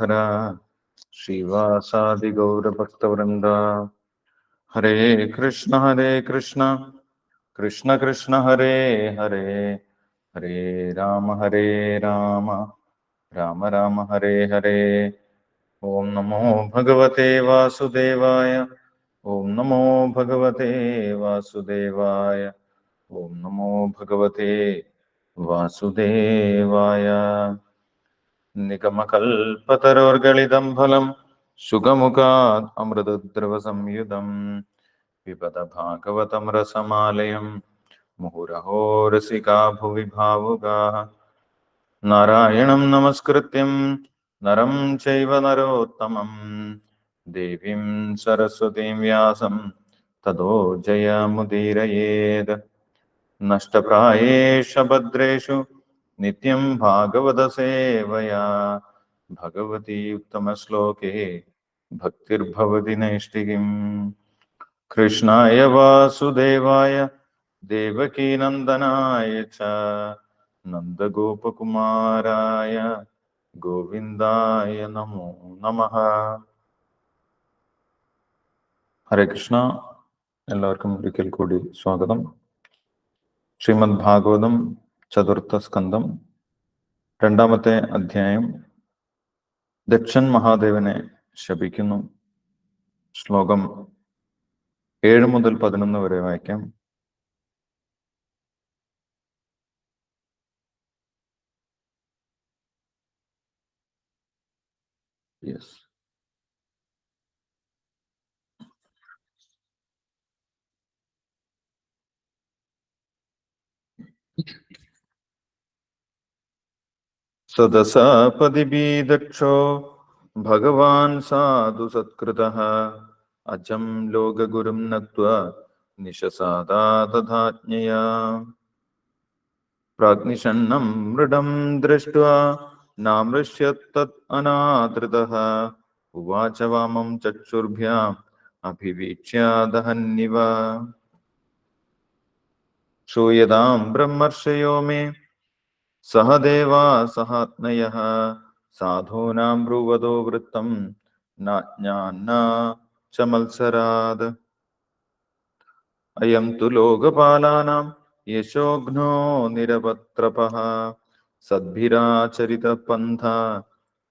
ധര ശ്രീവാസാദി ഗൗരഭക്തവൃന്ദ ഹരേ കൃഷ്ണ ഹരേ കൃഷ്ണ. കൃഷ്ണ കൃഷ്ണ ഹരേ ഹരേ. ഹരേ രാമ ഹരേ രാമ. രാമ രാമ ഹരേ ഹരേ. ഓം നമോ ഭഗവത്തെ വാസുദേവായ. ഓം നമോ ഭഗവത്തെ വാസുദേവായ. ഓം നമോ ഭഗവത്തെ വാസുദേവായ. നിഗമകൽപ്പതരോർഗളിതം ഫലം സുഖമുഖാത് അമൃതദ്രവ സംയുതം പിബത ഭാഗവതം രസമാലയം മുഹുരഹോ രസികാ ഭുവി ഭാവുകാः നാരായണം നമസ്കൃത്യം നരം ചൈവ നരോത്തമം ദേവീം സരസ്വതീം വ്യാസം തതോ ജയമുദീരയേത് നഷ്ടപ്രായേഷ ഭദ്രേഷു നിത്യം ഭാഗവത സേവയാ ഭഗവതി ഉത്തമശ്ലോകേ ഭക്തിർഭവതി നൈഷ്ഠികിം. കൃഷ്ണായ വാസുദേവായ ദേവകീനന്ദനായ ച. നന്ദഗോപകുമാരായ ഗോവിന്ദായ നമോ നമ. ഹരേ കൃഷ്ണ. എല്ലാവർക്കും ഒരിക്കൽ കൂടി സ്വാഗതം. ശ്രീമദ് ഭാഗവതം ചതുർത്ഥ സ്കന്ധം രണ്ടാമത്തെ അധ്യായം. ദക്ഷൻ മഹാദേവനെ ശപിക്കുന്നു. ശ്ലോകം ഏഴ് മുതൽ പതിനൊന്ന് വരെ വായിക്കാം. യെസ് സദസാപതിബീദക്ഷോ ഭഗവാൻ സാധു സത്കൃതഃ അജം ലോകഗുരും നത്വാ നിശസാദാ തഥാജ്ഞയാ പ്രാഗ്നിഷണ്ണം മൃഡം ദൃഷ്ട്വാ നാമൃഷ്യത്തത് അനാദൃതഃ ഉവാച വാമം ചക്ഷുർഭ്യാം അഭിവീക്ഷ്യ ദഹന്നിവ ശ്രൂയതാം ബ്രഹ്മർഷയോ മേ സഹദേവാ സഹാത്മയ. സാധൂനാം ബ്രുവതോ വൃത്തം ച മത്സരാത്. അയം തു ലോകപാലാനാം യശോഘ്നോ നിരപത്രപ. സദ്ഭിരാചരിത പന്ഥ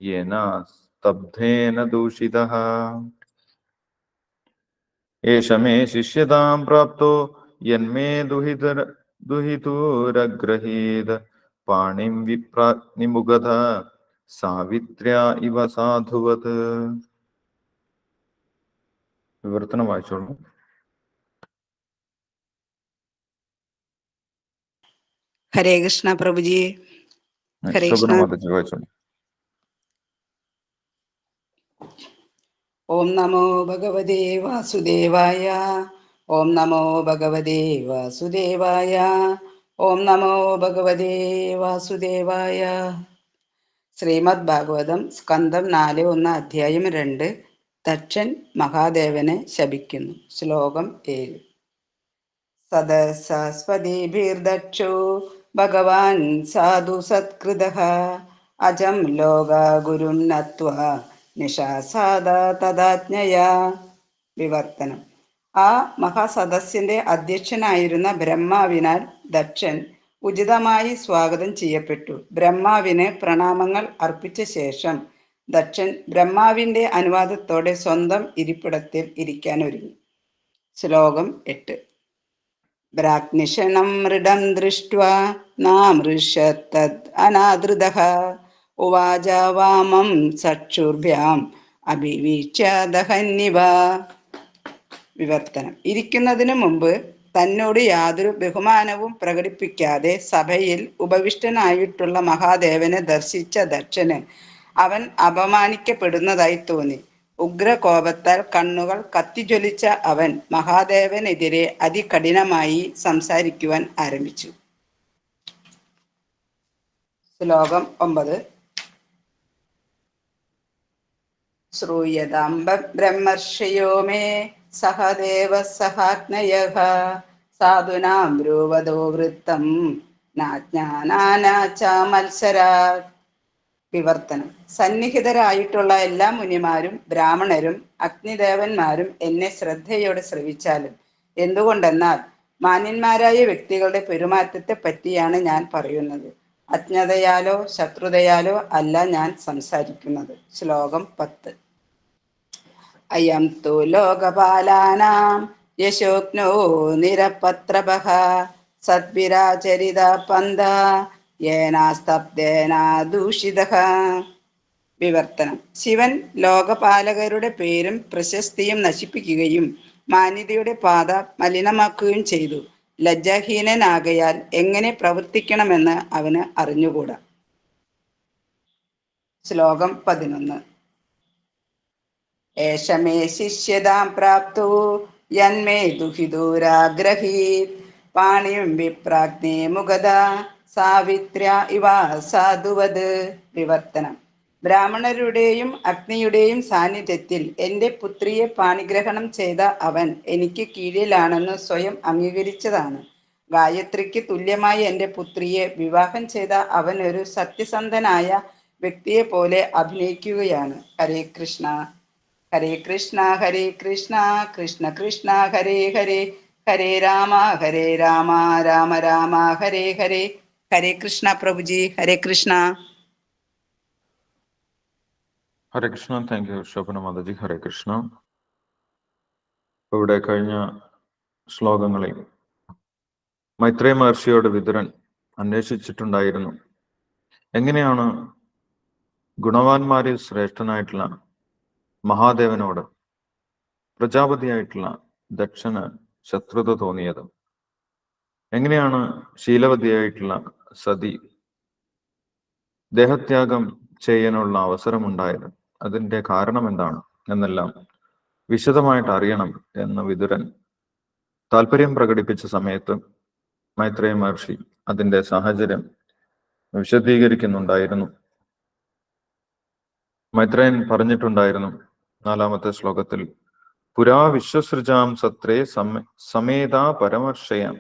യേന സ്തബ്ധേന ദൂഷിതഃ. ഏഷ മേ ശിഷ്യതാം പ്രാപ്തോ യന്മേ ദുഹിതര ദുഹിതൂരഗ്രഹീത്. പാണിം വിപ്രാഗ്നിമുഗത സാവിത്ര്യ ഇവ സാധുവത് വിവർത്തനം വായിച്ചോളൂ ഹരേ കൃഷ്ണ പ്രഭുജി. ഹരേ കൃഷ്ണ. ശോഭനമാതജി വായിച്ചോളൂ ഓം നമോ ഭഗവതേ വാസുദേവായ. ഓം നമോ ഭഗവതേ വാസുദേവായ. ഓം നമോ ഭഗവതേ വാസുദേവായ. ശ്രീമദ് ഭാഗവതം സ്കന്ധം നാല് ഒന്ന് അധ്യായം രണ്ട് ദക്ഷൻ മഹാദേവനെ ശപിക്കുന്നു. ശ്ലോകം ഏഴ്. സദസസ്വതീഭിർദക്ഷോ ഭഗവാൻ സാധു സത്കൃത. അജം ലോക ഗുരും നത്വ നിശാസാദ തദാജ്ഞയാ. വിവർത്തനം. ആ മഹാസദസ്സിന്റെ അധ്യക്ഷനായിരുന്ന ബ്രഹ്മാവിനാൽ ദക്ഷൻ ഉചിതമായി സ്വാഗതം ചെയ്യപ്പെട്ടു. ബ്രഹ്മാവിന് പ്രണാമങ്ങൾ അർപ്പിച്ച ശേഷം ദക്ഷൻ ബ്രഹ്മാവിന്റെ അനുവാദത്തോടെ സ്വന്തം ഇരിപ്പിടത്തിൽ ഇരിക്കാൻ ഒരുങ്ങി. ശ്ലോകം എട്ട്. ബ്രാഗ്നിഷണം മൃഡം ദൃഷ്ട്വാ നാമൃഷത്തത് അനാദൃത. ഉവാച വാമം ദഹന്നിവ വിവർത്തനം. ഇരിക്കുന്നതിനു മുമ്പ് തന്നോട് യാതൊരു ബഹുമാനവും പ്രകടിപ്പിക്കാതെ സഭയിൽ ഉപവിഷ്ടനായിട്ടുള്ള മഹാദേവനെ ദർശിച്ച ദക്ഷന് അവൻ അപമാനിക്കപ്പെടുന്നതായി തോന്നി. ഉഗ്രകോപത്താൽ കണ്ണുകൾ കത്തിജ്വലിച്ച അവൻ മഹാദേവനെതിരെ അതികഠിനമായി സംസാരിക്കുവാൻ ആരംഭിച്ചു. ശ്ലോകം ഒമ്പത്. ശ്രൂയതാം ബ- ബ്രഹ്മർഷയോ മേ സഹദേവ സഹാഗ്നയ സാധുനാം രൂപതോ വൃത്തം. നാജ്ഞാനാനാ ച മത്സരാ. വിവർത്തനം. സന്നിഹിതരായിട്ടുള്ള എല്ലാ മുനിമാരും ബ്രാഹ്മണരും അഗ്നിദേവന്മാരും എന്നെ ശ്രദ്ധയോടെ ശ്രവിച്ചാലും എന്തുകൊണ്ടെന്നാൽ മാന്യന്മാരായ വ്യക്തികളുടെ പെരുമാറ്റത്തെ പറ്റിയാണ് ഞാൻ പറയുന്നത്. അജ്ഞതയാലോ ശത്രുതയാലോ അല്ല ഞാൻ സംസാരിക്കുന്നത്. ശ്ലോകം പത്ത്. അയം തു ലോകപാലാനാം. യശോഗ്നോ നിരപത്രപഹ. സദ്വിരാചരിത പന്ത. യേനാസ്തബ്ദേനാ ദൂഷിത. വിവർത്തനം. ശിവൻ ലോകപാലകരുടെ പേരും പ്രശസ്തിയും നശിപ്പിക്കുകയും മാന്യതയുടെ പാത മലിനമാക്കുകയും ചെയ്തു. ലജ്ജാഹീനനാകയാൽ എങ്ങനെ പ്രവർത്തിക്കണമെന്ന് അവന് അറിഞ്ഞുകൂടാ. ശ്ലോകം പതിനൊന്ന്. ഏഷമേ ശിഷ്യതാം പ്രാപ്തോ. യന്മേ ദുഹിദൂരാഗ്രഹീത് പാണിയും വിപ്രാഗ്നേ മുഖത സാവിത്ര്യ ഇവ സാധുവത്. വിവർത്തനം. ബ്രാഹ്മണരുടെയും അഗ്നിയുടെയും സാന്നിധ്യത്തിൽ എന്റെ പുത്രിയെ പാണിഗ്രഹണം ചെയ്ത അവൻ എനിക്ക് കീഴിലാണെന്ന് സ്വയം അംഗീകരിച്ചതാണ്. ഗായത്രിക്ക് തുല്യമായി എന്റെ പുത്രിയെ വിവാഹം ചെയ്ത അവൻ ഒരു സത്യസന്ധനായ വ്യക്തിയെ പോലെ അഭിനയിക്കുകയാണ്. Hare Krishna. Hare Krishna Hare Krishna Krishna Krishna Hare Hare Hare Rama Hare Rama Rama Rama Hare Hare Hare Krishna Prabhuji Hare Krishna. Hare Krishna thank you Shobhana Mataji Hare Krishna. ഇവിടെ കഴിഞ്ഞ ശ്ലോകങ്ങളെ മൈത്രേ മഹർഷിയോട് വിതുരൻ അന്വേഷിച്ചിട്ടുണ്ടായിരുന്നു. എങ്ങനെയാണ് ഗുണവാന്മാരിൽ ശ്രേഷ്ഠനായിട്ടുള്ള മഹാദേവനോട് പ്രജാപതിയായിട്ടുള്ള ദക്ഷന് ശത്രുത തോന്നിയത്. എങ്ങനെയാണ് ശീലവതിയായിട്ടുള്ള സതി ദേഹത്യാഗം ചെയ്യാനുള്ള അവസരമുണ്ടായത്? അതിന്റെ കാരണം എന്താണ് എന്നെല്ലാം വിശദമായിട്ട് അറിയണം എന്ന് വിതുരൻ താല്പര്യം പ്രകടിപ്പിച്ച സമയത്ത് മൈത്രേയ മഹർഷി അതിന്റെ സാഹചര്യം വിശദീകരിക്കുന്നുണ്ടായിരുന്നു. മൈത്രേയൻ പറഞ്ഞിട്ടുണ്ടായിരുന്നു നാലാമത്തെ ശ്ലോകത്തിൽ പുരാ വിശ്വസൃജാം സത്രേ സമ സമേത പരമർശയാം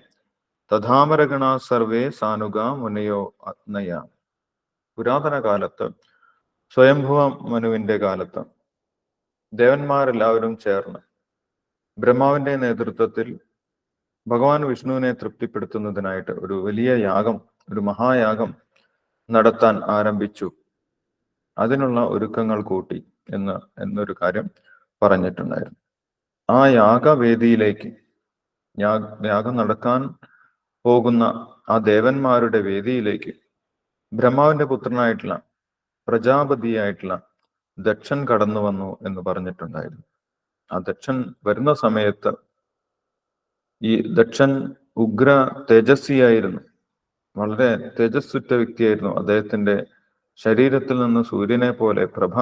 തഥാമരഗണ സർവേ സാനുഗ മുനയോ അത്നയ പുരാതന കാലത്ത് സ്വയംഭുവ മനുവിന്റെ കാലത്ത് ദേവന്മാരെല്ലാവരും ചേർന്ന് ബ്രഹ്മാവിന്റെ നേതൃത്വത്തിൽ ഭഗവാൻ വിഷ്ണുവിനെ തൃപ്തിപ്പെടുത്തുന്നതിനായിട്ട് ഒരു വലിയ യാഗം ഒരു മഹായാഗം നടത്താൻ ആരംഭിച്ചു. അതിനുള്ള ഒരുക്കങ്ങൾ കൂട്ടി. എന്ന് എന്നൊരു കാര്യം പറഞ്ഞിട്ടുണ്ടായിരുന്നു. ആ യാഗവേദിയിലേക്ക് യാഗം നടക്കാൻ പോകുന്ന ആ ദേവന്മാരുടെ വേദിയിലേക്ക് ബ്രഹ്മാവിന്റെ പുത്രനായിട്ടുള്ള പ്രജാപതിയായിട്ടുള്ള ദക്ഷൻ കടന്നു വന്നു എന്ന് പറഞ്ഞിട്ടുണ്ടായിരുന്നു. ആ ദക്ഷൻ വരുന്ന സമയത്ത് ഈ ദക്ഷൻ ഉഗ്ര തേജസ്വിയായിരുന്നു വളരെ തേജസ്സുറ്റ വ്യക്തിയായിരുന്നു. അദ്ദേഹത്തിന്റെ ശരീരത്തിൽ നിന്ന് സൂര്യനെ പോലെ പ്രഭ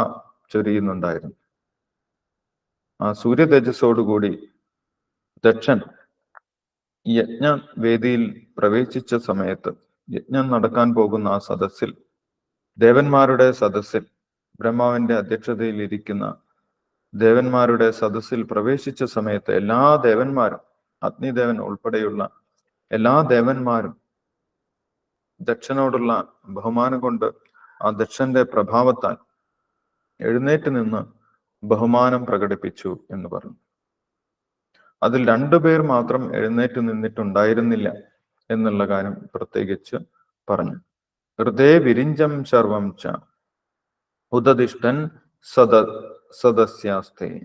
ചൊരിയുന്നുണ്ടായിരുന്നു. ആ സൂര്യ തേജസ്സോടുകൂടി ദക്ഷൻ യജ്ഞവേദിയിൽ പ്രവേശിച്ച സമയത്ത് യജ്ഞം നടക്കാൻ പോകുന്ന ആ സദസ്സിൽ ദേവന്മാരുടെ സദസ്സിൽ ബ്രഹ്മാവിന്റെ അധ്യക്ഷതയിൽ ഇരിക്കുന്ന ദേവന്മാരുടെ സദസ്സിൽ പ്രവേശിച്ച സമയത്ത് എല്ലാ ദേവന്മാരും അഗ്നിദേവൻ ഉൾപ്പെടെയുള്ള എല്ലാ ദേവന്മാരും ദക്ഷനോടുള്ള ബഹുമാനം കൊണ്ട് ആ ദക്ഷന്റെ പ്രഭാവത്താൽ എഴുന്നേറ്റ് നിന്ന് ബഹുമാനം പ്രകടിപ്പിച്ചു എന്ന് പറഞ്ഞു. അതിൽ രണ്ടു പേർ മാത്രം എഴുന്നേറ്റ് നിന്നിട്ടുണ്ടായിരുന്നില്ല എന്നുള്ള കാര്യം പ്രത്യേകിച്ച് പറഞ്ഞു. ഹൃദയ വിരിഞ്ചം ശർവം ച. ഉദദിഷ്ടൻ സദ സദസ്യാസ്തേ.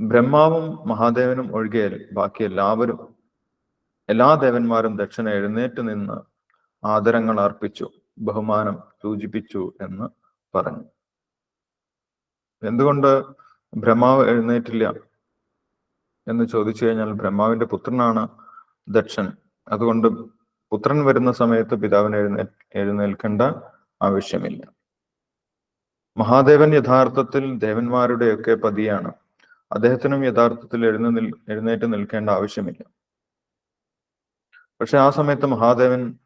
ബ്രഹ്മാവും മഹാദേവനും ഒഴികെ ബാക്കി എല്ലാവരും എല്ലാ ദേവന്മാരും ദക്ഷിണ എഴുന്നേറ്റ് നിന്ന് ആദരങ്ങൾ അർപ്പിച്ചു ബഹുമാനം സൂചിപ്പിച്ചു എന്ന് പറഞ്ഞു. എന്തുകൊണ്ട് ബ്രഹ്മാവ് എഴുന്നേറ്റില്ല? എന്ന് ചോദിച്ചു കഴിഞ്ഞാൽ ബ്രഹ്മാവിന്റെ പുത്രനാണ് ദക്ഷൻ. അതുകൊണ്ട് പുത്രൻ വരുന്ന സമയത്ത് പിതാവിന് എഴുന്നേ എഴുന്നേൽക്കേണ്ട ആവശ്യമില്ല. മഹാദേവൻ യഥാർത്ഥത്തിൽ ദേവന്മാരുടെയൊക്കെ പതിയാണ്. അദ്ദേഹത്തിനും യഥാർത്ഥത്തിൽ എഴുന്ന എഴുന്നേറ്റ് നിൽക്കേണ്ട ആവശ്യമില്ല. പക്ഷെ ആ സമയത്ത് മഹാദേവൻ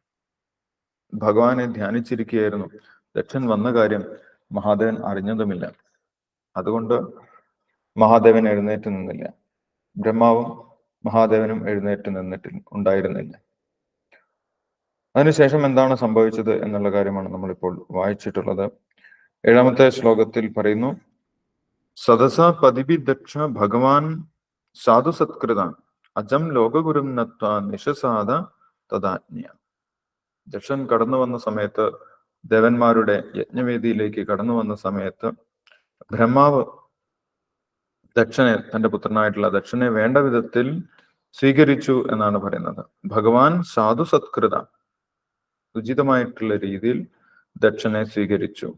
ഭഗവാനെ ധ്യാനിച്ചിരിക്കുകയായിരുന്നു. ദക്ഷൻ വന്ന കാര്യം മഹാദേവൻ അറിഞ്ഞതുമില്ല. അതുകൊണ്ട് മഹാദേവൻ എഴുന്നേറ്റ് നിന്നില്ല. ബ്രഹ്മാവും മഹാദേവനും എഴുന്നേറ്റ് നിന്നിട്ട് ഉണ്ടായിരുന്നില്ല. അതിനുശേഷം എന്താണ് സംഭവിച്ചത് എന്നുള്ള കാര്യമാണ് നമ്മളിപ്പോൾ വായിച്ചിട്ടുള്ളത്. ഏഴാമത്തെ ശ്ലോകത്തിൽ പറയുന്നു സദസ പതിബി ദക്ഷ ഭഗവാൻ സാധു സത്കൃത അജം ലോകഗുരും നത്വ നിഷസാദ തദാജ്ഞ. ദക്ഷൻ കടന്നു വന്ന സമയത്ത് ദേവന്മാരുടെ യജ്ഞവേദിയിലേക്ക് കടന്നു വന്ന സമയത്ത് ബ്രഹ്മാവ് ദക്ഷനെ തന്റെ പുത്രനായിട്ടുള്ള ദക്ഷനെ വേണ്ട വിധത്തിൽ സ്വീകരിച്ചു എന്നാണ് പറയുന്നത്. ഭഗവാൻ സാധു സത്കൃത ഉചിതമായിട്ടുള്ള രീതിയിൽ ദക്ഷനെ സ്വീകരിച്ചു.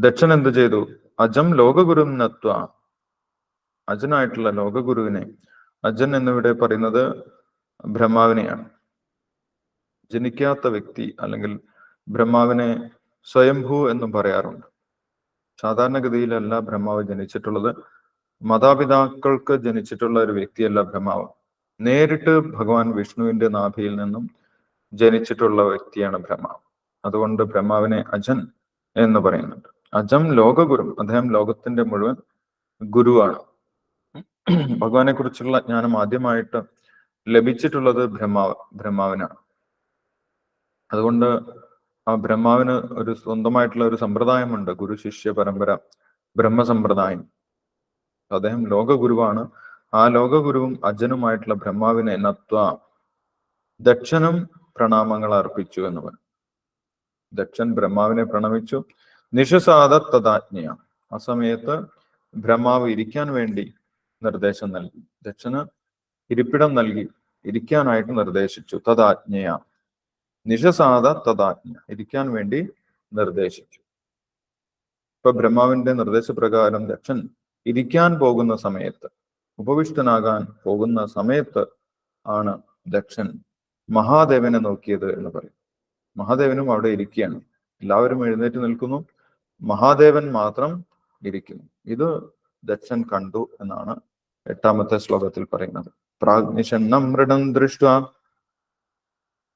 ദക്ഷൻ എന്ത് ചെയ്തു? അജം ലോകഗുരു നത്വ. അജനായിട്ടുള്ള ലോകഗുരുവിനെ. അജൻ എന്നിവിടെ പറയുന്നത് ബ്രഹ്മാവിനെയാണ്. ജനിക്കാത്ത വ്യക്തി അല്ലെങ്കിൽ ബ്രഹ്മാവിനെ സ്വയംഭൂ എന്നും പറയാറുണ്ട്. സാധാരണഗതിയിലല്ല ബ്രഹ്മാവ് ജനിച്ചിട്ടുള്ളത്. മാതാപിതാക്കൾക്ക് ജനിച്ചിട്ടുള്ള ഒരു വ്യക്തിയല്ല ബ്രഹ്മാവ്. നേരിട്ട് ഭഗവാൻ വിഷ്ണുവിന്റെ നാഭിയിൽ നിന്നും ജനിച്ചിട്ടുള്ള വ്യക്തിയാണ് ബ്രഹ്മാവ്. അതുകൊണ്ട് ബ്രഹ്മാവിനെ അജൻ എന്ന് പറയുന്നുണ്ട്. അജം ലോകഗുരു അദ്ദേഹം ലോകത്തിന്റെ മുഴുവൻ ഗുരുവാണ്. ഭഗവാനെ കുറിച്ചുള്ള ജ്ഞാനം ആദ്യമായിട്ട് ലഭിച്ചിട്ടുള്ളത് ബ്രഹ്മാവ് ബ്രഹ്മാവിനാണ്. അതുകൊണ്ട് ആ ബ്രഹ്മാവിന് ഒരു സ്വന്തമായിട്ടുള്ള ഒരു സമ്പ്രദായമുണ്ട് ഗുരു ശിഷ്യ പരമ്പര ബ്രഹ്മസമ്പ്രദായം. അദ്ദേഹം ലോകഗുരുവാണ്. ആ ലോകഗുരുവും അജനുമായിട്ടുള്ള ബ്രഹ്മാവിനെ നത്വ ദക്ഷനും പ്രണാമങ്ങൾ അർപ്പിച്ചു എന്ന് പറഞ്ഞു. ദക്ഷൻ ബ്രഹ്മാവിനെ പ്രണമിച്ചു. നിഷസാദ തഥാജ്ഞ ആ സമയത്ത് ബ്രഹ്മാവ് ഇരിക്കാൻ വേണ്ടി നിർദ്ദേശം നൽകി. ദക്ഷന് ഇരിപ്പിടം നൽകി. ഇരിക്കാനായിട്ട് നിർദ്ദേശിച്ചു. തദാജ്ഞയ. നിഷസാദ തഥാജ്ഞ ഇരിക്കാൻ വേണ്ടി നിർദ്ദേശിച്ചു. ഇപ്പൊ ബ്രഹ്മാവിന്റെ നിർദ്ദേശപ്രകാരം ദക്ഷൻ ഇരിക്കാൻ പോകുന്ന സമയത്ത് ഉപവിഷ്ടനാകാൻ പോകുന്ന സമയത്ത് ആണ് ദക്ഷൻ മഹാദേവനെ നോക്കിയത് എന്ന് പറയും മഹാദേവനും അവിടെ ഇരിക്കുകയാണ്. എല്ലാവരും എഴുന്നേറ്റ് നിൽക്കുന്നു. മഹാദേവൻ മാത്രം ഇരിക്കുന്നു. ഇത് ദക്ഷൻ കണ്ടു എന്നാണ് എട്ടാമത്തെ ശ്ലോകത്തിൽ പറയുന്നത്. പ്രാഗ്നിഷണ്ണം മൃഡം ദൃഷ്ട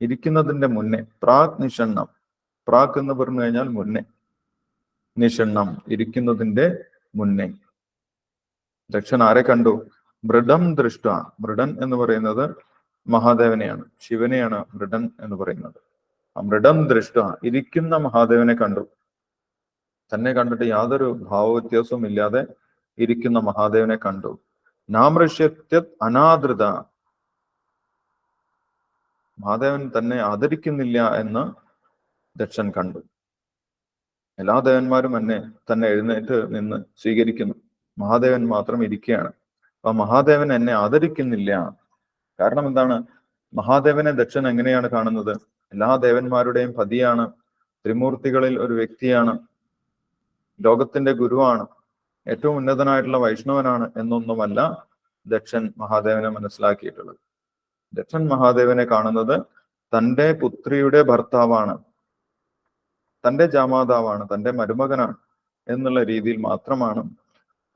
ഇരിക്കുന്നതിന്റെ മുന്നേ. പ്രാക് നിഷണ്ണം. പ്രാക് എന്ന് പറഞ്ഞു കഴിഞ്ഞാൽ മുന്നേ. നിഷണ്ണം ഇരിക്കുന്നതിന്റെ മുന്നേ. ദക്ഷൻ ആരെ കണ്ടു? മൃഡം ദൃഷ്ട. മൃഡൻ എന്ന് പറയുന്നത് മഹാദേവനെയാണ്. ശിവനെയാണ് മൃഡൻ എന്ന് പറയുന്നത്. ആ മൃഡം ദൃഷ്ട ഇരിക്കുന്ന മഹാദേവനെ കണ്ടു. തന്നെ കണ്ടിട്ട് യാതൊരു ഭാവവ്യത്യാസവും ഇല്ലാതെ ഇരിക്കുന്ന മഹാദേവനെ കണ്ടു. നാമൃഷ്യത്യ അനാദൃത. മഹാദേവൻ തന്നെ ആദരിക്കുന്നില്ല എന്ന് ദക്ഷൻ കണ്ടു. എല്ലാ ദേവന്മാരും എന്നെ തന്നെ എഴുന്നേറ്റ് നിന്ന് സ്വീകരിക്കുന്നു. മഹാദേവൻ മാത്രം ഇരിക്കുകയാണ്. അപ്പൊ മഹാദേവൻ എന്നെ ആദരിക്കുന്നില്ല. കാരണം എന്താണ്? മഹാദേവനെ ദക്ഷൻ എങ്ങനെയാണ് കാണുന്നത്? എല്ലാ ദേവന്മാരുടെയും പതിയാണ്. ത്രിമൂർത്തികളിൽ ഒരു വ്യക്തിയാണ്. ലോകത്തിന്റെ ഗുരുവാണ്. ഏറ്റവും ഉന്നതനായിട്ടുള്ള വൈഷ്ണവനാണ് എന്നൊന്നുമല്ല ദക്ഷൻ മഹാദേവനെ മനസ്സിലാക്കിയിട്ടുള്ളത്. ദക്ഷൻ മഹാദേവനെ കാണുന്നത് തന്റെ പുത്രിയുടെ ഭർത്താവാണ്. തന്റെ ജാമാതാവാണ് തന്റെ മരുമകനാണ് എന്നുള്ള രീതിയിൽ മാത്രമാണ്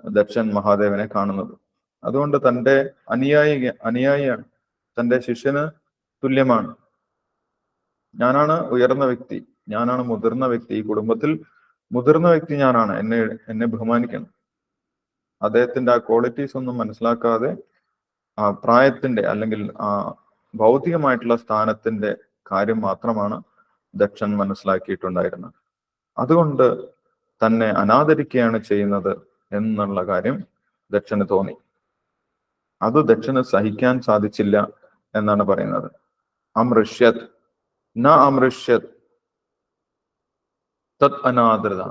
ദക്ഷൻ മഹാദേവനെ കാണുന്നത്. അതുകൊണ്ട് തന്റെ അനുയായി അനുയായിയാണ് തന്റെ ശിഷ്യന് തുല്യമാണ്. ഞാനാണ് ഉയർന്ന വ്യക്തി ഞാനാണ് മുതിർന്ന വ്യക്തി ഈ കുടുംബത്തിൽ മുതിർന്ന വ്യക്തി ഞാനാണ് എന്നെ എന്നെ ബഹുമാനിക്കണം. അദ്ദേഹത്തിന്റെ ആ ക്വാളിറ്റീസ് ഒന്നും മനസ്സിലാക്കാതെ പ്രായത്തിന്റെ അല്ലെങ്കിൽ ഭൗതികമായിട്ടുള്ള സ്ഥാനത്തിന്റെ കാര്യം മാത്രമാണ് ദക്ഷൻ മനസ്സിലാക്കിയിട്ടുണ്ടായിരുന്നത്. അതുകൊണ്ട് തന്നെ അനാദരിക്കുകയാണ് ചെയ്യുന്നത് എന്നുള്ള കാര്യം ദക്ഷന് തോന്നി. അത് ദക്ഷന് സഹിക്കാൻ സാധിച്ചില്ല എന്നാണ് പറയുന്നത്. അമൃഷ്യത് ന അമൃഷ്യത് തത് അനാദൃത.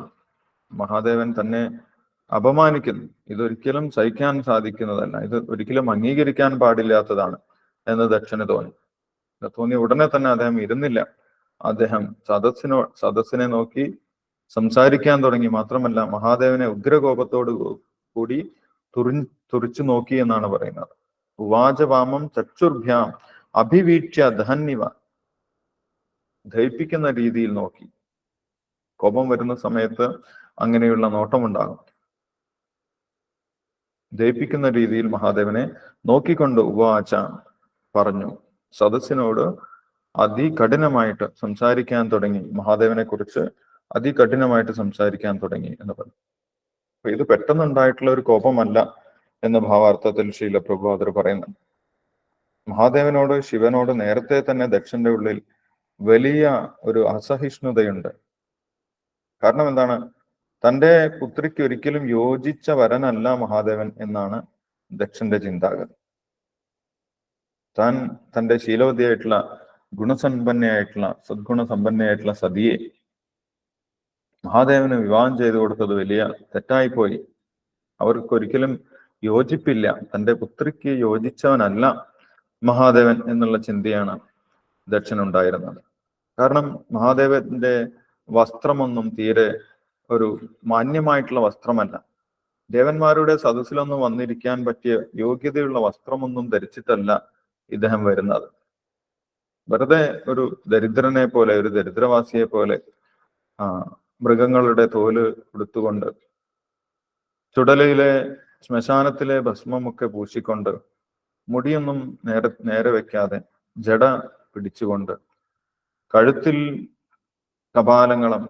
മഹാദേവൻ തന്നെ അപമാനിക്കുന്നു. ഇതൊരിക്കലും സഹിക്കാൻ സാധിക്കുന്നതല്ല. ഇത് ഒരിക്കലും അംഗീകരിക്കാൻ പാടില്ലാത്തതാണ് എന്ന് ദക്ഷന് തോന്നി. തോന്നി ഉടനെ തന്നെ അദ്ദേഹം ഇരുന്നില്ല. അദ്ദേഹം സദസ്സിനോ സദസ്സിനെ നോക്കി സംസാരിക്കാൻ തുടങ്ങി. മാത്രമല്ല മഹാദേവനെ ഉഗ്രകോപത്തോട് കൂടി തുറി തുറിച്ചു നോക്കി എന്നാണ് പറയുന്നത്. ഉവാചവാമം ചക്ഷുർഭ്യാം അഭിവീക്ഷ്യ ധന്യവ. ദഹിപ്പിക്കുന്ന രീതിയിൽ നോക്കി. കോപം വരുന്ന സമയത്ത് അങ്ങനെയുള്ള നോട്ടമുണ്ടാകും. ദഹിപ്പിക്കുന്ന രീതിയിൽ മഹാദേവനെ നോക്കിക്കൊണ്ട് ഉവാച പറഞ്ഞു. സദസ്സിനോട് അതികഠിനമായിട്ട് സംസാരിക്കാൻ തുടങ്ങി. മഹാദേവനെ കുറിച്ച് അതികഠിനമായിട്ട് സംസാരിക്കാൻ തുടങ്ങി എന്ന് പറഞ്ഞു. അപ്പൊ ഇത് പെട്ടെന്നുണ്ടായിട്ടുള്ള ഒരു കോപമല്ല എന്ന ഭാവാർത്ഥത്തിൽ ശീല പ്രഭുവാദർ പറയുന്നു. മഹാദേവനോട് ശിവനോട് നേരത്തെ തന്നെ ദക്ഷന്റെ ഉള്ളിൽ വലിയ ഒരു അസഹിഷ്ണുതയുണ്ട്. കാരണം എന്താണ്? തന്റെ പുത്രിക്ക് ഒരിക്കലും യോജിച്ച വരനല്ല മഹാദേവൻ എന്നാണ് ദക്ഷന്റെ ചിന്താഗതി. താൻ തന്റെ ശീലവതിയായിട്ടുള്ള ഗുണസമ്പന്നയായിട്ടുള്ള സദ്ഗുണ സമ്പന്നയായിട്ടുള്ള സതിയെ മഹാദേവന് വിവാഹം ചെയ്തു കൊടുത്തത് വലിയ തെറ്റായിപ്പോയി. അവർക്ക് ഒരിക്കലും യോജിപ്പില്ല. തന്റെ പുത്രിക്ക് യോജിച്ചവനല്ല മഹാദേവൻ എന്നുള്ള ചിന്തയാണ് ദക്ഷൻ ഉണ്ടായിരുന്നത് കാരണം മഹാദേവന്റെ വസ്ത്രമൊന്നും തീരെ ഒരു മാന്യമായിട്ടുള്ള വസ്ത്രമല്ല. ദേവന്മാരുടെ സദസ്സിലൊന്നും വന്നിരിക്കാൻ പറ്റിയ യോഗ്യതയുള്ള വസ്ത്രമൊന്നും ധരിച്ചിട്ടല്ല ഇദ്ദേഹം വരുന്നത്. വെറുതെ ഒരു ദരിദ്രനെ പോലെ ഒരു ദരിദ്രവാസിയെ പോലെ ആ മൃഗങ്ങളുടെ തോൽ ഉടുത്തുകൊണ്ട് ചുടലയിലെ ശ്മശാനത്തിലെ ഭസ്മമൊക്കെ പൂശിക്കൊണ്ട് മുടിയൊന്നും നേരെ നേരെ വെക്കാതെ ജട പിടിച്ചുകൊണ്ട് കഴുത്തിൽ കപാലങ്ങളും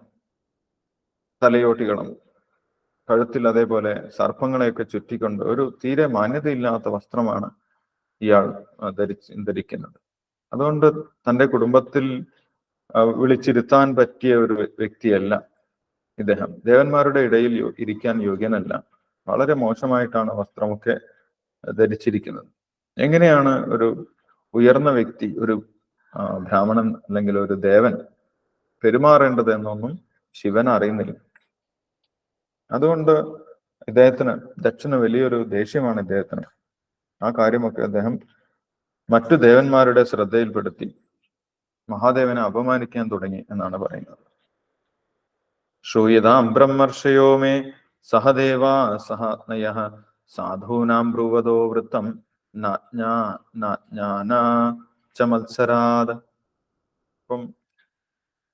തലയോട്ടികളും കഴുത്തിൽ അതേപോലെ സർപ്പങ്ങളെയൊക്കെ ചുറ്റിക്കൊണ്ട് ഒരു തീരെ മാന്യതയില്ലാത്ത വസ്ത്രമാണ് ഇയാൾ ധരിച്ച് ധരിക്കുന്നത്. അതുകൊണ്ട് തന്റെ കുടുംബത്തിൽ വിളിച്ചിരുത്താൻ പറ്റിയ ഒരു വ്യക്തിയല്ല ഇദ്ദേഹം. ദേവന്മാരുടെ ഇടയിൽ ഇരിക്കാൻ യോഗ്യനല്ല. വളരെ മോശമായിട്ടാണ് വസ്ത്രമൊക്കെ ധരിച്ചിരിക്കുന്നത്. എങ്ങനെയാണ് ഒരു ഉയർന്ന വ്യക്തി ഒരു ബ്രാഹ്മണൻ അല്ലെങ്കിൽ ഒരു ദേവൻ പെരുമാറേണ്ടത് എന്നൊന്നും ശിവൻ അറിയുന്നില്ല. അതുകൊണ്ട് ഇദ്ദേഹത്തിന് ദക്ഷന് വലിയൊരു ദേഷ്യമാണ് ഇദ്ദേഹത്തിന്. ആ കാര്യമൊക്കെ അദ്ദേഹം മറ്റു ദേവന്മാരുടെ ശ്രദ്ധയിൽപ്പെടുത്തി മഹാദേവനെ അപമാനിക്കാൻ തുടങ്ങി എന്നാണ് പറയുന്നത്. ശ്രൂയതാം ബ്രഹ്മർഷയോ മേ സഹദേവ സഹനയ സാധൂനാം ബ്രൂവതോ വൃത്തം ച മത്സരാത്. അപ്പം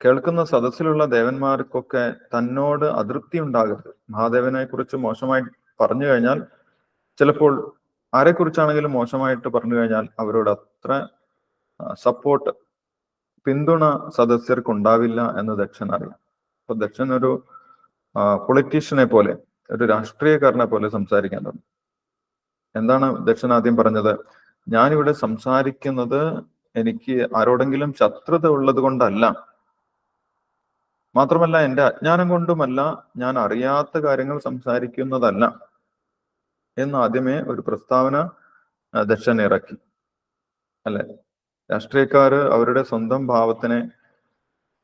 കേൾക്കുന്ന സദസ്സിലുള്ള ദേവന്മാർക്കൊക്കെ തന്നോട് അതൃപ്തി ഉണ്ടാകരുത്. മഹാദേവനെ കുറിച്ച് മോശമായി പറഞ്ഞു കഴിഞ്ഞാൽ ചിലപ്പോൾ ആരെക്കുറിച്ചാണെങ്കിലും മോശമായിട്ട് പറഞ്ഞു കഴിഞ്ഞാൽ അവരോട് അത്ര സപ്പോർട്ട് പിന്തുണ സദസ്യർക്ക് ഉണ്ടാവില്ല എന്ന് ദക്ഷൻ അറിയാം. അപ്പൊ ദക്ഷൻ ഒരു പൊളിറ്റീഷ്യനെ പോലെ ഒരു രാഷ്ട്രീയക്കാരനെ പോലെ സംസാരിക്കാൻ തുടങ്ങി. എന്താണ് ദക്ഷൻ ആദ്യം പറഞ്ഞത്? ഞാനിവിടെ സംസാരിക്കുന്നത് എനിക്ക് ആരോടെങ്കിലും ശത്രുത ഉള്ളത് കൊണ്ടല്ല. മാത്രമല്ല എന്റെ അജ്ഞാനം കൊണ്ടുമല്ല ഞാൻ അറിയാത്ത കാര്യങ്ങൾ സംസാരിക്കുന്നതല്ല എന്ന് ആദ്യമേ ഒരു പ്രസ്താവന ദക്ഷൻ ഇറക്കി. അല്ലെ? രാഷ്ട്രീയക്കാര് അവരുടെ സ്വന്തം ഭാവത്തിനെ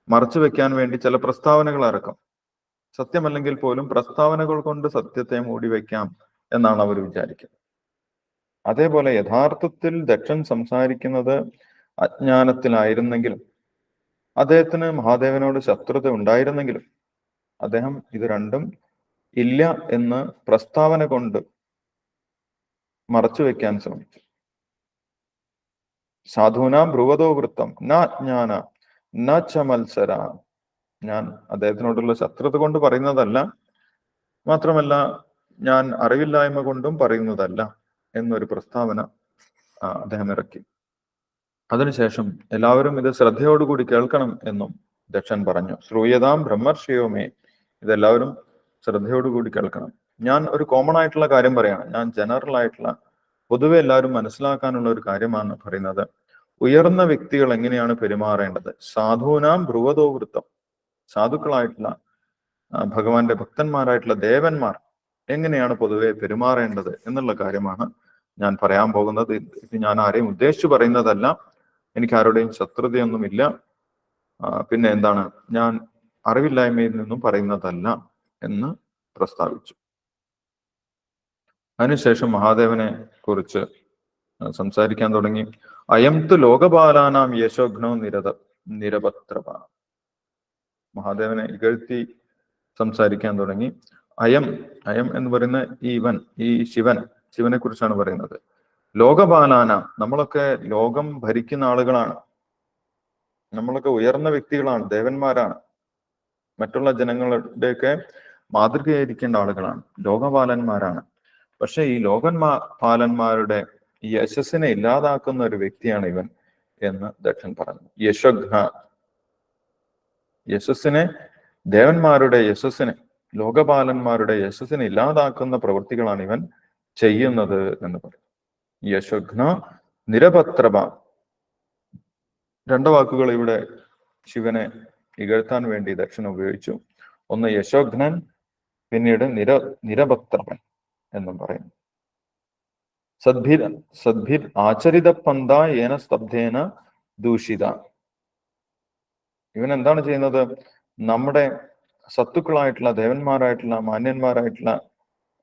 മറച്ചു വെക്കാൻ വേണ്ടി ചില പ്രസ്താവനകൾ ഇറക്കും. സത്യമല്ലെങ്കിൽ പോലും പ്രസ്താവനകൾ കൊണ്ട് സത്യത്തെ മൂടി വയ്ക്കാം എന്നാണ് അവർ വിചാരിക്കുന്നത്. അതേപോലെ യഥാർത്ഥത്തിൽ ദക്ഷൻ സംസാരിക്കുന്നത് അജ്ഞാനത്തിലായിരുന്നെങ്കിലും അദ്ദേഹത്തിന് മഹാദേവനോട് ശത്രുത ഉണ്ടായിരുന്നെങ്കിലും അദ്ദേഹം ഇത് രണ്ടും ഇല്ല എന്ന് പ്രസ്താവന കൊണ്ട് മറച്ചു വെക്കാൻ ശ്രമിച്ചു. സാധുനാം ഭ്രുവതോ വൃത്തം ന ജ്ഞാന ന ച മത്സര. ഞാൻ അദ്ദേഹത്തിനോടുള്ള ശത്രുത കൊണ്ട് പറയുന്നതല്ല മാത്രമല്ല ഞാൻ അറിവില്ലായ്മ കൊണ്ടും പറയുന്നതല്ല എന്നൊരു പ്രസ്താവന അദ്ദേഹം ഇറക്കി. അതിനുശേഷം എല്ലാവരും ഇത് ശ്രദ്ധയോടുകൂടി കേൾക്കണം എന്നും ദക്ഷൻ പറഞ്ഞു. ശ്രൂയതാം ബ്രഹ്മർഷിയോമേ ഇതെല്ലാവരും ശ്രദ്ധയോടുകൂടി കേൾക്കണം. ഞാൻ ഒരു കോമൺ ആയിട്ടുള്ള കാര്യം പറയാണ്. ഞാൻ ജനറൽ ആയിട്ടുള്ള പൊതുവെ എല്ലാവരും മനസ്സിലാക്കാനുള്ള ഒരു കാര്യമാണ് പറയുന്നത്. ഉയർന്ന വ്യക്തികൾ എങ്ങനെയാണ് പെരുമാറേണ്ടത്? സാധൂനാം ധ്രുവതോ വൃത്തം. സാധുക്കളായിട്ടുള്ള ഭഗവാന്റെ ഭക്തന്മാരായിട്ടുള്ള ദേവന്മാർ എങ്ങനെയാണ് പൊതുവെ പെരുമാറേണ്ടത് എന്നുള്ള കാര്യമാണ് ഞാൻ പറയാൻ പോകുന്നത്. ഇത് ഞാൻ ആരെയും ഉദ്ദേശിച്ചു പറയുന്നതല്ല. എനിക്ക് ആരുടെയും ശത്രുതയൊന്നുമില്ല പിന്നെ എന്താണ്? ഞാൻ അറിവില്ലായ്മയിൽ നിന്നും പറയുന്നതല്ല എന്ന് പ്രസ്താവിച്ചു. അതിനുശേഷം മഹാദേവനെ കുറിച്ച് സംസാരിക്കാൻ തുടങ്ങി. അയം തു ലോകപാലാനാം യശോഘ്നോ നിരത നിരപത്രപ. മഹാദേവനെ ഇകഴ്ത്തി സംസാരിക്കാൻ തുടങ്ങി. അയം അയം എന്ന് പറയുന്ന ഈ ഈ ശിവൻ ശിവനെ കുറിച്ചാണ് പറയുന്നത്. ലോകപാലാന നമ്മളൊക്കെ ലോകം ഭരിക്കുന്ന ആളുകളാണ്. നമ്മളൊക്കെ ഉയർന്ന വ്യക്തികളാണ് ദേവന്മാരാണ്. മറ്റുള്ള ജനങ്ങളുടെയൊക്കെ മാതൃകയായിരിക്കേണ്ട ആളുകളാണ് ലോകപാലന്മാരാണ് പക്ഷെ ഈ ലോകന്മാ പാലന്മാരുടെ യശസ്സിനെ ഇല്ലാതാക്കുന്ന ഒരു വ്യക്തിയാണ് ഇവൻ എന്ന് ദക്ഷൻ പറഞ്ഞു. യശഘ്ന യശസ്സിനെ ദേവന്മാരുടെ യശസ്സിനെ ലോകപാലന്മാരുടെ യശസ്സിനെ ഇല്ലാതാക്കുന്ന പ്രവൃത്തികളാണ് ഇവൻ ചെയ്യുന്നത് എന്ന് പറയും യശഘ്ന നിരപത്രമ. രണ്ട വാക്കുകൾ ഇവിടെ ശിവനെ ഇകഴ്ത്താൻ വേണ്ടി ദക്ഷൻ ഉപയോഗിച്ചു. ഒന്ന് യശോഘ്നൻ പിന്നീട് നിര നിരപത്രമൻ എന്നും പറയുന്നു. സദ്ഭിർ സദ്ഭിർ ആചരിത പന്ത ഏന സ്തബ്ധേന ദൂഷിത. ഇവൻ എന്താണ് ചെയ്യുന്നത്? നമ്മുടെ സത്തുക്കളായിട്ടുള്ള ദേവന്മാരായിട്ടുള്ള മാന്യന്മാരായിട്ടുള്ള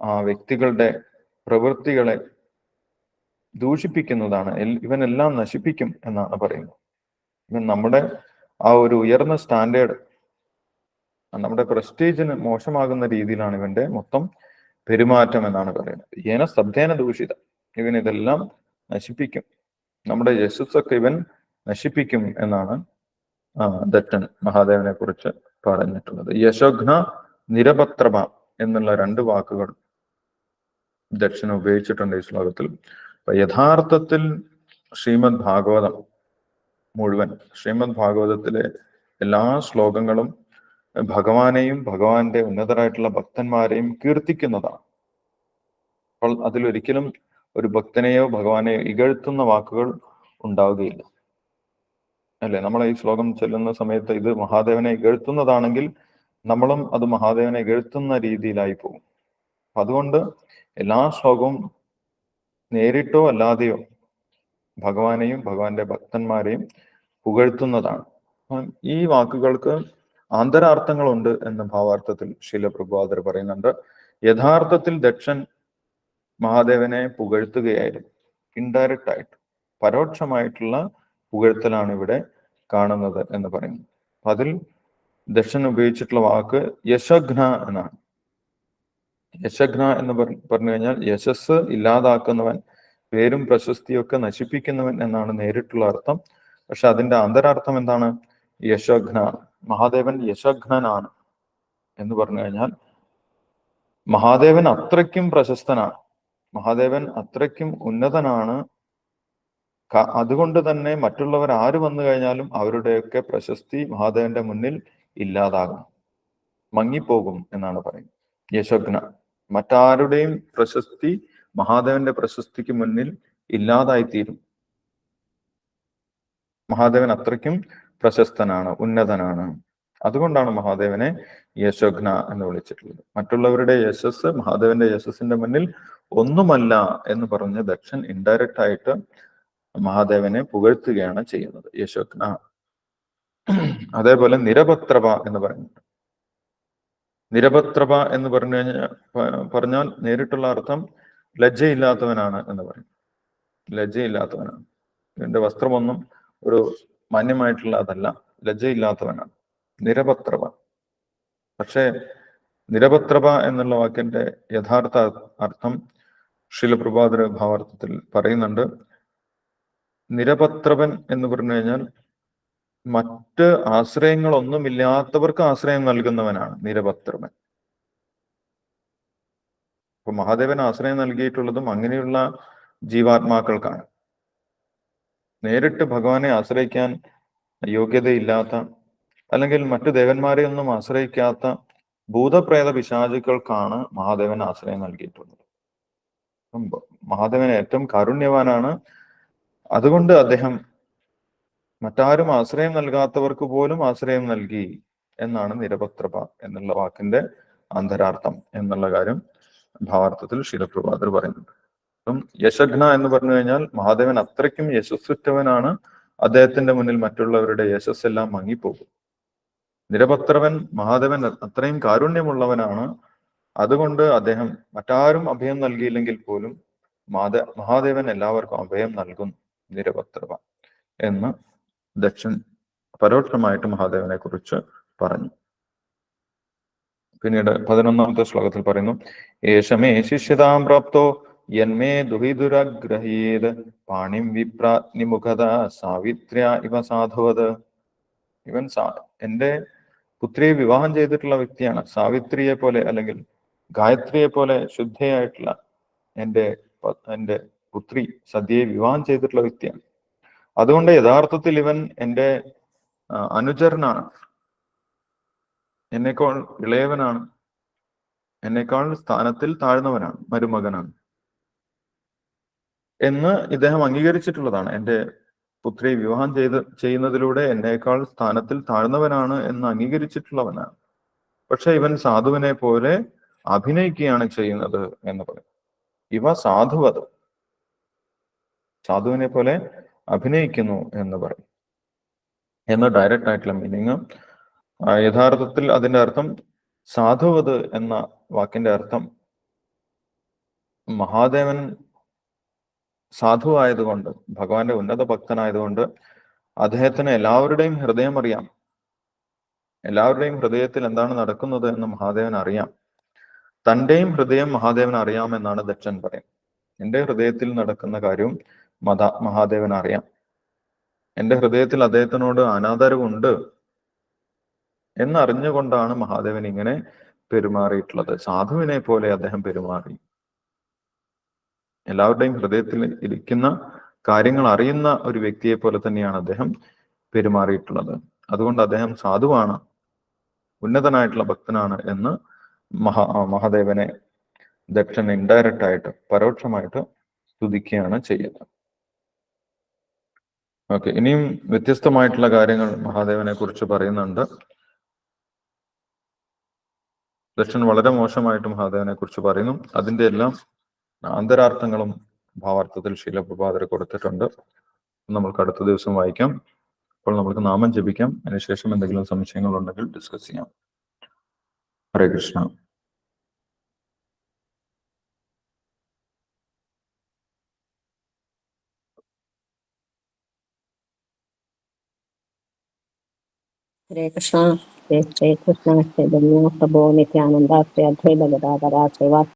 ആ വ്യക്തികളുടെ പ്രവൃത്തികളെ ദൂഷിപ്പിക്കുന്നതാണ്. ഇവനെല്ലാം നശിപ്പിക്കും എന്നാണ് പറയുന്നത്. ഇവൻ നമ്മുടെ ആ ഒരു ഉയർന്ന സ്റ്റാൻഡേർഡ് നമ്മുടെ പ്രസ്റ്റീജിന് മോശമാകുന്ന രീതിയിലാണ് ഇവന്റെ മൊത്തം പെരുമാറ്റം എന്നാണ് പറയുന്നത്. ഏന സ്തബ്ധേന ദൂഷിത. ഇവൻ ഇതെല്ലാം നശിപ്പിക്കും. നമ്മുടെ യശസ്സൊക്കെ ഇവൻ നശിപ്പിക്കും എന്നാണ് ദറ്റൻ മഹാദേവനെ കുറിച്ച് പറഞ്ഞിട്ടുള്ളത്. യശോഘ്ന നിരപത്രമ എന്നുള്ള രണ്ട് വാക്കുകൾ ദക്ഷിണ ഉപയോഗിച്ചിട്ടുണ്ട് ഈ ശ്ലോകത്തിൽ. യഥാർത്ഥത്തിൽ ശ്രീമദ് ഭാഗവതം മുഴുവൻ ശ്രീമദ് ഭാഗവതത്തിലെ എല്ലാ ശ്ലോകങ്ങളും ഭഗവാനെയും ഭഗവാന്റെ ഉന്നതരായിട്ടുള്ള ഭക്തന്മാരെയും കീർത്തിക്കുന്നതാണ്. അപ്പോൾ അതിലൊരിക്കലും ഒരു ഭക്തനെയോ ഭഗവാനെയോ ഇകഴ്ത്തുന്ന വാക്കുകൾ ഉണ്ടാവുകയില്ല. അല്ലെ? നമ്മൾ ഈ ശ്ലോകം ചെല്ലുന്ന സമയത്ത് ഇത് മഹാദേവനെ ഇകഴ്ത്തുന്നതാണെങ്കിൽ നമ്മളും അത് മഹാദേവനെ ഇകഴ്ത്തുന്ന രീതിയിലായി പോകും. അതുകൊണ്ട് എല്ലാ ശ്ലോകവും നേരിട്ടോ അല്ലാതെയോ ഭഗവാനെയും ഭഗവാന്റെ ഭക്തന്മാരെയും പുകഴ്ത്തുന്നതാണ്. ഈ വാക്കുകൾക്ക് ആന്തരാർത്ഥങ്ങളുണ്ട് എന്ന ഭാവാർത്ഥത്തിൽ ശീലപ്രഭാതർ പറയുന്നുണ്ട്. യഥാർത്ഥത്തിൽ ദക്ഷൻ മഹാദേവനെ പുകഴ്ത്തുകയായിരുന്നു. ഇൻഡയറക്റ്റ് ആയിട്ട് പരോക്ഷമായിട്ടുള്ള പുകഴ്ത്തലാണ് ഇവിടെ കാണുന്നത് എന്ന് പറയുന്നു. അതിൽ ദക്ഷൻ ഉപയോഗിച്ചിട്ടുള്ള വാക്ക് യശഘ്ന എന്നാണ്. യശഘ്ന എന്ന് പറ- പറഞ്ഞു കഴിഞ്ഞാൽ യശസ് ഇല്ലാതാക്കുന്നവൻ പേരും പ്രശസ്തിയൊക്കെ നശിപ്പിക്കുന്നവൻ എന്നാണ് നേരിട്ടുള്ള അർത്ഥം. പക്ഷെ അതിന്റെ അന്തരാർത്ഥം എന്താണ്? യശഘ്ന മഹാദേവൻ യശഘ്നനാണ് എന്ന് പറഞ്ഞു കഴിഞ്ഞാൽ മഹാദേവൻ അത്രയ്ക്കും പ്രശസ്തനാണ്. മഹാദേവൻ അത്രയ്ക്കും ഉന്നതനാണ്. അതുകൊണ്ട് തന്നെ മറ്റുള്ളവർ ആര് വന്നു കഴിഞ്ഞാലും അവരുടെയൊക്കെ പ്രശസ്തി മഹാദേവന്റെ മുന്നിൽ ഇല്ലാതാകും മങ്ങിപ്പോകും എന്നാണ് പറയുന്നത്. യശോഘ്ന മറ്റാരുടെയും പ്രശസ്തി മഹാദേവന്റെ പ്രശസ്തിക്ക് മുന്നിൽ ഇല്ലാതായിത്തീരും. മഹാദേവൻ അത്രയ്ക്കും പ്രശസ്തനാണ് ഉന്നതനാണ്. അതുകൊണ്ടാണ് മഹാദേവനെ യശോഘ്ന എന്ന് വിളിച്ചിട്ടുള്ളത്. മറ്റുള്ളവരുടെ യശസ് മഹാദേവന്റെ യശസ്സിന്റെ മുന്നിൽ ഒന്നുമല്ല എന്ന് പറഞ്ഞ് ദക്ഷൻ ഇൻഡയറക്റ്റ് ആയിട്ട് മഹാദേവനെ പുകഴ്ത്തുകയാണ് ചെയ്യുന്നത്. യശോഘ്ന അതേപോലെ നിരപത്രവ എന്ന് പറയുന്നുണ്ട്. നിരപത്രപ എന്ന് പറഞ്ഞു കഴിഞ്ഞാൽ പറഞ്ഞാൽ നേരിട്ടുള്ള അർത്ഥം ലജ്ജയില്ലാത്തവനാണ് എന്ന് പറയും. ലജ്ജയില്ലാത്തവനാണ്. എന്റെ വസ്ത്രമൊന്നും ഒരു മാന്യമായിട്ടുള്ള അതല്ല. ലജ്ജയില്ലാത്തവനാണ്. നിരപത്രപ. പക്ഷേ നിരപത്രപ എന്നുള്ള വാക്കിന്റെ യഥാർത്ഥ അർത്ഥം ശിലപ്രഭാതര ഭാവാർത്ഥത്തിൽ പറയുന്നുണ്ട്. നിരപത്രവൻ എന്ന് പറഞ്ഞു കഴിഞ്ഞാൽ മറ്റ് ആശ്രയങ്ങളൊന്നുമില്ലാത്തവർക്ക് ആശ്രയം നൽകുന്നവനാണ് നിരപത്രമൻ. അപ്പൊ മഹാദേവൻ ആശ്രയം നൽകിയിട്ടുള്ളതും അങ്ങനെയുള്ള ജീവാത്മാക്കൾക്കാണ്. നേരിട്ട് ഭഗവാനെ ആശ്രയിക്കാൻ യോഗ്യതയില്ലാത്ത അല്ലെങ്കിൽ മറ്റു ദേവന്മാരെ ഒന്നും ആശ്രയിക്കാത്ത ഭൂതപ്രേത പിശാചുക്കൾക്കാണ് മഹാദേവൻ ആശ്രയം നൽകിയിട്ടുള്ളത്. മഹാദേവൻ ഏറ്റവും കാരുണ്യവാനാണ്. അതുകൊണ്ട് അദ്ദേഹം മറ്റാരും ആശ്രയം നൽകാത്തവർക്ക് പോലും ആശ്രയം നൽകി എന്നാണ് നിരപത്രപ എന്നുള്ള വാക്കിന്റെ അന്തരാർത്ഥം എന്നുള്ള കാര്യം ഭാവാർത്ഥത്തിൽ ശിലപ്രഭാതർ പറയുന്നുണ്ട്. അപ്പം യശഘ്ന എന്ന് പറഞ്ഞു കഴിഞ്ഞാൽ മഹാദേവൻ അത്രയ്ക്കും യശസ്സുറ്റവനാണ്. അദ്ദേഹത്തിന്റെ മുന്നിൽ മറ്റുള്ളവരുടെ യശസ്സെല്ലാം മങ്ങിപ്പോകും. നിരപത്രവൻ മഹാദേവൻ അത്രയും കാരുണ്യമുള്ളവനാണ്. അതുകൊണ്ട് അദ്ദേഹം മറ്റാരും അഭയം നൽകിയില്ലെങ്കിൽ പോലും മഹാദേവൻ എല്ലാവർക്കും അഭയം നൽകും നിരപത്രവ എന്ന് ദക്ഷൻ പരോക്ഷമായിട്ട് മഹാദേവനെ കുറിച്ച് പറഞ്ഞു. പിന്നീട് പതിനൊന്നാമത്തെ ശ്ലോകത്തിൽ പറയുന്നു ഏഷമേ ശിഷ്യതാം പ്രാപ്തോ യന്മേ ദുഹിദുരഗ്രഹീത് പാണിം വിപ്രാഗ്നിമുഖത സാവിത്ര്യ ഇവ സാധുവത്. ഇവൻ സാ എന്റെ പുത്രിയെ വിവാഹം ചെയ്തിട്ടുള്ള വ്യക്തിയാണ്. സാവിത്രിയെ പോലെ അല്ലെങ്കിൽ ഗായത്രിയെ പോലെ ശുദ്ധയായിട്ടുള്ള എന്റെ എന്റെ പുത്രി സദ്യയെ വിവാഹം ചെയ്തിട്ടുള്ള വ്യക്തിയാണ്. അതുകൊണ്ട് യഥാർത്ഥത്തിൽ ഇവൻ എന്റെ അനുചരനാണ്. എന്നേക്കാൾ ഇളയവനാണ്. എന്നേക്കാൾ സ്ഥാനത്തിൽ താഴ്ന്നവനാണ് മരുമകനാണ്. എന്ന് ഇദ്ദേഹം അംഗീകരിച്ചിട്ടുള്ളതാണ്. എന്റെ പുത്രി വിവാഹം ചെയ്ത് ചെയ്യുന്നതിലൂടെ എന്നേക്കാൾ സ്ഥാനത്തിൽ താഴ്ന്നവനാണ് എന്ന് അംഗീകരിച്ചിട്ടുള്ളവനാണ്. പക്ഷെ ഇവൻ സാധുവിനെ പോലെ അഭിനയിക്കുകയാണ് ചെയ്യുന്നത് എന്ന് പറയും. ഇവ സാധുവത്. സാധുവിനെ പോലെ അഭിനയിക്കുന്നു എന്ന് പറയും. എന്ന ഡയറക്റ്റ് ആയിട്ടുള്ള മീനിങ് യഥാർത്ഥത്തിൽ അതിന്റെ അർത്ഥം സാധുവത് എന്ന വാക്കിന്റെ അർത്ഥം മഹാദേവൻ സാധുവായതുകൊണ്ട് ഭഗവാന്റെ ഉന്നത ഭക്തനായതുകൊണ്ട് അദ്ദേഹത്തിന് എല്ലാവരുടെയും ഹൃദയം അറിയാം. എല്ലാവരുടെയും ഹൃദയത്തിൽ എന്താണ് നടക്കുന്നത് എന്ന് മഹാദേവൻ അറിയാം. തന്റെയും ഹൃദയം മഹാദേവൻ അറിയാമെന്നാണ് ദക്ഷൻ പറയും എന്റെ ഹൃദയത്തിൽ നടക്കുന്ന കാര്യവും മത മഹാദേവൻ അറിയാം എന്റെ ഹൃദയത്തിൽ അദ്ദേഹത്തിനോട് അനാദരവുണ്ട് എന്നറിഞ്ഞുകൊണ്ടാണ് മഹാദേവൻ ഇങ്ങനെ പെരുമാറിയിട്ടുള്ളത്. സാധുവിനെ പോലെ അദ്ദേഹം പെരുമാറി. എല്ലാവരുടെയും ഹൃദയത്തിൽ ഇരിക്കുന്ന കാര്യങ്ങൾ അറിയുന്ന ഒരു വ്യക്തിയെ പോലെ തന്നെയാണ് അദ്ദേഹം പെരുമാറിയിട്ടുള്ളത്. അതുകൊണ്ട് അദ്ദേഹം സാധുവാണ് ഉന്നതനായിട്ടുള്ള ഭക്തനാണ് എന്ന് മഹാ മഹാദേവനെ ദക്ഷൻ ഇൻഡയറക്റ്റ് ആയിട്ട് പരോക്ഷമായിട്ട് സ്തുതിക്കുകയാണ് ചെയ്യുന്നത്. ഓക്കെ ഇനിയും വ്യത്യസ്തമായിട്ടുള്ള കാര്യങ്ങൾ മഹാദേവനെ കുറിച്ച് പറയുന്നുണ്ട്. ദക്ഷൻ വളരെ മോശമായിട്ട് മഹാദേവനെ കുറിച്ച് പറയുന്നു. അതിന്റെ എല്ലാം അന്തരാർത്ഥങ്ങളും ഭാവാർത്ഥത്തിൽ ശീലപ്രഭാതർ കൊടുത്തിട്ടുണ്ട്. നമ്മൾക്ക് അടുത്ത ദിവസം വായിക്കാം. അപ്പോൾ നമുക്ക് നാമം ജപിക്കാം. അതിനുശേഷം എന്തെങ്കിലും സംശയങ്ങൾ ഉണ്ടെങ്കിൽ ഡിസ്കസ് ചെയ്യാം. ഹരേ കൃഷ്ണ. ഹരേ കൃഷ്ണ ഹരേ കൃഷ്ണ ചൈതന്യ പ്രഭോ നിത്യാനന്ദ ശ്രീ അദ്വൈത ഗതാഗത ശ്രീവാസ്